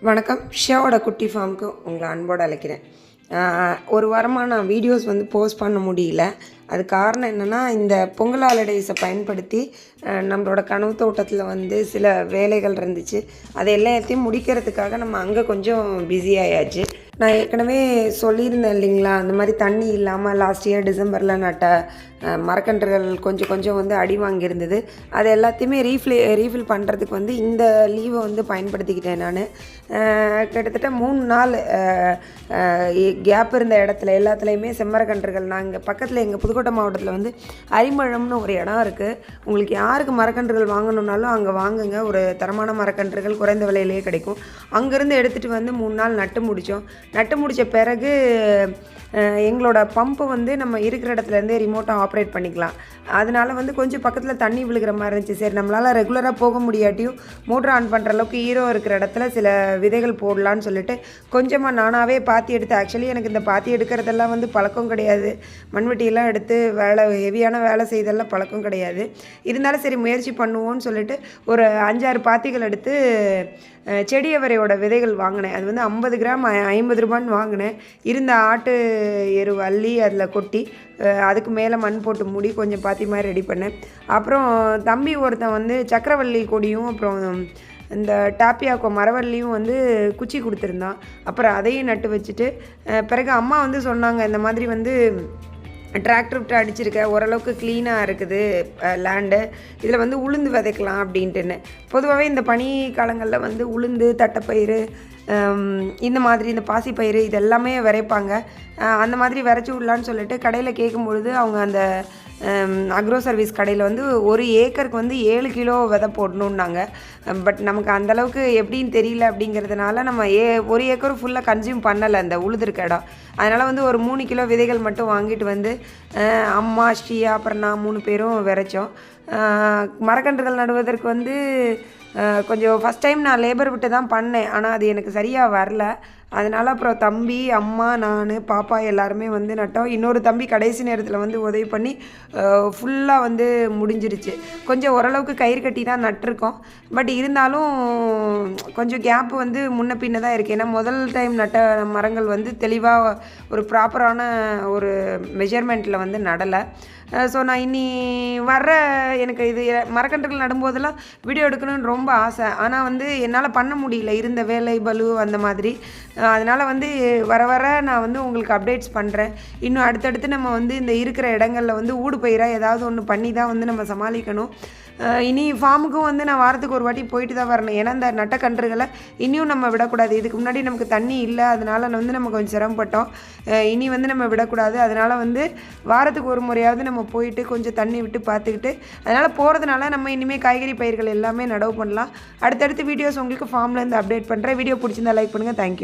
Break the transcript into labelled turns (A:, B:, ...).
A: வணக்கம். ஷியாவோட குட்டி ஃபார்முக்கு உங்களை அன்போடு அழைக்கிறேன். ஒரு வாரமாக நான் வீடியோஸ் வந்து போஸ்ட் பண்ண முடியல. அது காரணம் என்னென்னா இந்த பொங்கல் ஹாலிடேஸை பயன்படுத்தி நம்மளோட கனவு தோட்டத்தில் வந்து சில வேலைகள் இருந்துச்சு. அது எல்லாத்தையும் முடிக்கிறதுக்காக நம்ம அங்கே கொஞ்சம் பிஸி ஆயாச்சு. நான் ஏற்கனவே சொல்லியிருந்தேன் இல்லைங்களா அந்த மாதிரி தண்ணி இல்லாமல் லாஸ்ட் இயர் டிசம்பரில் நட்ட மரக்கன்றுகள் கொஞ்சம் கொஞ்சம் வந்து அடி வாங்கியிருந்தது. அது எல்லாத்தையுமே ரீஃபில் ரீஃபில் பண்ணுறதுக்கு வந்து இந்த லீவை வந்து பயன்படுத்திக்கிட்டேன் நான். கிட்டத்தட்ட மூணு நாள் கேப் இருந்த இடத்துல எல்லாத்துலேயுமே செம்மரக்கன்றுகள் நாங்கள் பக்கத்தில் எங்கள் புது புதுக்கோட்டை மாவட்டத்தில் வந்து அரிமழம்னு ஒரு இடம் இருக்குது உங்களுக்கு யாருக்கு மரக்கன்றுகள் வாங்கணுன்னாலும் அங்கே வாங்குங்க. ஒரு தரமான மரக்கன்றுகள் குறைந்த விலையிலேயே கிடைக்கும். அங்கேருந்து எடுத்துகிட்டு வந்து மூணு நாள் நட்டு முடித்தோம் நட்டு முடித்த பிறகு எங்களோட பம்பு வந்து நம்ம இருக்கிற இடத்துலேருந்தே ரிமோட்டாக ஆப்ரேட் பண்ணிக்கலாம். அதனால் வந்து கொஞ்சம் பக்கத்தில் தண்ணி விழுகிற மாதிரி இருந்துச்சு. சரி நம்மளால் ரெகுலராக போக முடியாட்டியும் மோட்டர் ஆன் பண்ணுற அளவுக்கு ஈரோ இருக்கிற இடத்துல சில விதைகள் போடலான்னு சொல்லிட்டு கொஞ்சமாக நானாகவே பாத்தி எடுத்து ஆக்சுவலி எனக்கு இந்த பாத்தி எடுக்கிறதெல்லாம் வந்து பழக்கம் கிடையாது. மண்வெட்டியெல்லாம் எடுத்து வேலை ஹெவியான வேலை செய்தெல்லாம் பழக்கம் கிடையாது. இருந்தாலும் சரி முயற்சி பண்ணுவோன்னு சொல்லிட்டு ஒரு அஞ்சாறு பாத்திகள் எடுத்து செடியவரையோட விதைகள் வாங்கினேன். அது வந்து ஐம்பது கிராம் ஐம்பது ரூபான்னு வாங்கினேன். இருந்த ஆட்டு எரு அள்ளி அதில் கொட்டி அதுக்கு மேலே மண் போட்டு மூடி கொஞ்சம் பாத்தி மாதிரி ரெடி பண்ணேன். அப்புறம் தம்பி ஒருத்தன் வந்து சக்கரவள்ளி கொடியும் அப்புறம் இந்த டாப்பியாக்கோ மரவள்ளியும் வந்து குச்சி கொடுத்துருந்தான். அப்புறம் அதையும் நட்டு வச்சுட்டு பிறகு அம்மா வந்து சொன்னாங்க இந்த மாதிரி வந்து டிராக்டர் விட்டு அடிச்சிருக்க ஓரளவுக்கு க்ளீனாக இருக்குது லேண்டு இதில் வந்து உளுந்து விதைக்கலாம் அப்படின்ட்டுன்னு. பொதுவாகவே இந்த பனி காலங்களில் வந்து உளுந்து தட்டைப்பயிறு இந்த மாதிரி இந்த பாசிப்பயிறு இது எல்லாமே விதைப்பாங்க. அந்த மாதிரி விரைச்சி விடலான்னு சொல்லிட்டு கடையில் கேட்கும் பொழுது அவங்க அந்த அக்ரோ சர்வீஸ் கடையில் வந்து ஒரு ஏக்கருக்கு வந்து ஏழு கிலோ விதை போடணுன்னாங்க பட் நமக்கு அந்தளவுக்கு எப்படின்னு தெரியல அப்படிங்கிறதுனால நம்ம ஏ ஒரு ஏக்கர் ஃபுல்லாக கன்சியூம் பண்ணலை அந்த உழுதுருக்க இடம். அதனால் வந்து ஒரு மூணு கிலோ விதைகள் மட்டும் வாங்கிட்டு வந்து அம்மா ஸ்ரீயா அப்புறம் நான் மூணு பேரும் விதைச்சோம். மரக்கன்றுகள் நடுவதற்கு வந்து கொஞ்சம் ஃபஸ்ட் டைம் நான் லேபர் விட்டு தான் பண்ணேன். ஆனால் அது எனக்கு சரியாக வரல. அதனால் அப்புறம் தம்பி அம்மா நான் பாப்பா எல்லாருமே வந்து நட்டோம். இன்னொரு தம்பி கடைசி நேரத்தில் வந்து உதவி பண்ணி ஃபுல்லாக வந்து முடிஞ்சிருச்சு. கொஞ்சம் ஓரளவுக்கு கயிறு கட்டி தான் நட்டிருக்கோம். பட் இருந்தாலும் கொஞ்சம் கேப் வந்து முன்ன பின்ன தான் இருக்குது ஏன்னா முதல் டைம் நட்ட மரங்கள் வந்து தெளிவாக ஒரு ப்ராப்பரான ஒரு மெஷர்மெண்ட்டில் வந்து நடலை. ஸோ நான் இனி வர்ற எனக்கு இது மரக்கன்றுகள் நடும்போதெல்லாம் வீடியோ எடுக்கணும்னு ரொம்ப ஆசை. ஆனால் வந்து என்னால் பண்ண முடியல. இருந்த வேலை பலு அந்த மாதிரி. அதனால் வந்து வர வர நான் வந்து உங்களுக்கு அப்டேட்ஸ் பண்ணுறேன் இன்னும் அடுத்தடுத்து நம்ம வந்து இந்த இருக்கிற இடங்களில் வந்து ஊடு பயிராக ஏதாவது ஒன்று பண்ணி தான் வந்து நம்ம சமாளிக்கணும். இனி ஃபார்முக்கும் வந்து நான் வாரத்துக்கு ஒரு வாட்டி போயிட்டு தான் வரணும். ஏன்னா இந்த நட்டக்கன்றுகளை இனியும் நம்ம விடக்கூடாது. இதுக்கு முன்னாடி நமக்கு தண்ணி இல்லை அதனால் வந்து நம்ம கொஞ்சம் சிரமப்பட்டோம். இனி வந்து நம்ம விடக்கூடாது. அதனால் வந்து வாரத்துக்கு ஒரு முறையாவது நம்ம போயிட்டு கொஞ்சம் தண்ணி விட்டு பார்த்துக்கிட்டு அதனால் போகிறதுனால நம்ம இனிமேல் காய்கறி பயிர்கள் எல்லாமே நடவு பண்ணலாம். அடுத்தடுத்து வீடியோஸ் உங்களுக்கு ஃபார்ம்லேருந்து அப்டேட் பண்ணுறேன் வீடியோ பிடிச்சிருந்தா லைக் பண்ணுங்கள் தேங்க்யூ